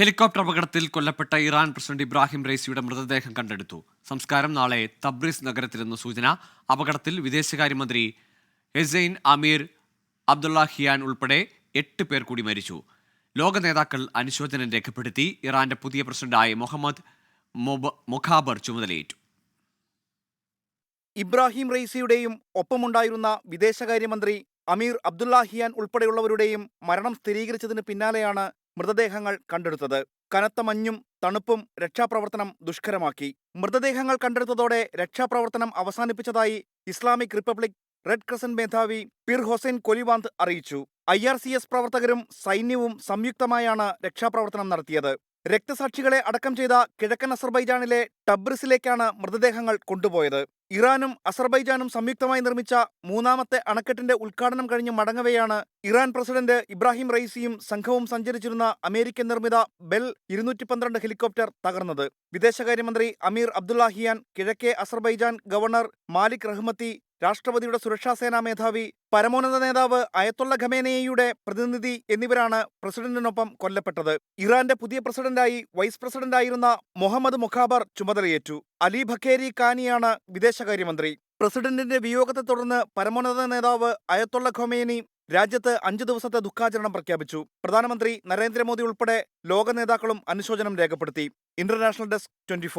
Helicopter അപകടത്തിൽ കൊല്ലപ്പെട്ട Iran president Ibrahim റൈസിയുടെ മൃതദേഹം കണ്ടെടുത്തു. സംസ്കാരം നാളെ തബ്രീസ് നഗരത്തിലെന്ന് സൂചന. അപകടത്തിൽ വിദേശകാര്യമന്ത്രി ഹെസൈൻ അമീർ അബ്ദുള്ളാഹിയാൻ ഉൾപ്പെടെ എട്ട് പേർ കൂടി മരിച്ചു. ലോക നേതാക്കൾ അനുശോചനം രേഖപ്പെടുത്തി. ഇറാന്റെ പുതിയ പ്രസിഡന്റായ മുഹമ്മദ് മൊഖാബർ ചുമതലയേറ്റു. ഇബ്രാഹിം റൈസിയുടെയും ഒപ്പമുണ്ടായിരുന്ന വിദേശകാര്യമന്ത്രി അമീർ അബ്ദുല്ലാഹിയാൻ ഉൾപ്പെടെയുള്ളവരുടെയും മരണം സ്ഥിരീകരിച്ചതിന് പിന്നാലെയാണ് മൃതദേഹങ്ങൾ കണ്ടെടുത്തത് കനത്ത മഞ്ഞും തണുപ്പും രക്ഷാപ്രവർത്തനം ദുഷ്കരമാക്കി. മൃതദേഹങ്ങൾ കണ്ടെടുത്തതോടെ രക്ഷാപ്രവർത്തനം അവസാനിപ്പിച്ചതായി ഇസ്ലാമിക് റിപ്പബ്ലിക് റെഡ് ക്രസന്റ് മേധാവി പിർ ഹൊസൈൻ കൊലിവാന്ത് അറിയിച്ചു. ഐ ആർ സി എസ് പ്രവർത്തകരും സൈന്യവും സംയുക്തമായാണ് രക്ഷാപ്രവർത്തനം നടത്തിയത്. രക്തസാക്ഷികളെ അടക്കം ചെയ്ത കിഴക്കൻ അസർബൈജാനിലെ ടബ്രിസിലേക്കാണ് മൃതദേഹങ്ങൾ കൊണ്ടുപോയത്. ഇറാനും അസർബൈജാനും സംയുക്തമായി നിർമ്മിച്ച മൂന്നാമത്തെ അണക്കെട്ടിന്റെ ഉദ്ഘാടനം കഴിഞ്ഞ് മടങ്ങവെയാണ് ഇറാൻ പ്രസിഡന്റ് ഇബ്രാഹിം റൈസിയും സംഘവും സഞ്ചരിച്ചിരുന്ന അമേരിക്കൻ നിർമ്മിത ബെൽ ഇരുന്നൂറ്റി പന്ത്രണ്ട് ഹെലികോപ്റ്റർ തകർന്നത്. വിദേശകാര്യമന്ത്രി അമീർ അബ്ദുല്ലാഹിയാൻ കിഴക്കേ അസർബൈജാൻ ഗവർണർ മാലിക് റഹ്മത്തി രാഷ്ട്രപതിയുടെ സുരക്ഷാ സേനാ മേധാവി പരമോന്നത നേതാവ് അയത്തുള്ള ഖമേനയുടെ പ്രതിനിധി എന്നിവരാണ് പ്രസിഡന്റിനൊപ്പം കൊല്ലപ്പെട്ടത്. ഇറാന്റെ പുതിയ പ്രസിഡന്റായി വൈസ് പ്രസിഡന്റായിരുന്ന മുഹമ്മദ് മുഖാബർ ചുമതലയേറ്റു. അലി ഭക്കേരി കാനിയാണ് വിദേശകാര്യമന്ത്രി. പ്രസിഡന്റിന്റെ വിയോഗത്തെ തുടർന്ന് പരമോന്നത നേതാവ് അയത്തുള്ള ഖൊമേനി രാജ്യത്ത് അഞ്ചു ദിവസത്തെ ദുഃഖാചരണം പ്രഖ്യാപിച്ചു. പ്രധാനമന്ത്രി നരേന്ദ്രമോദി ഉൾപ്പെടെ ലോക നേതാക്കളും അനുശോചനം രേഖപ്പെടുത്തി. International desk twenty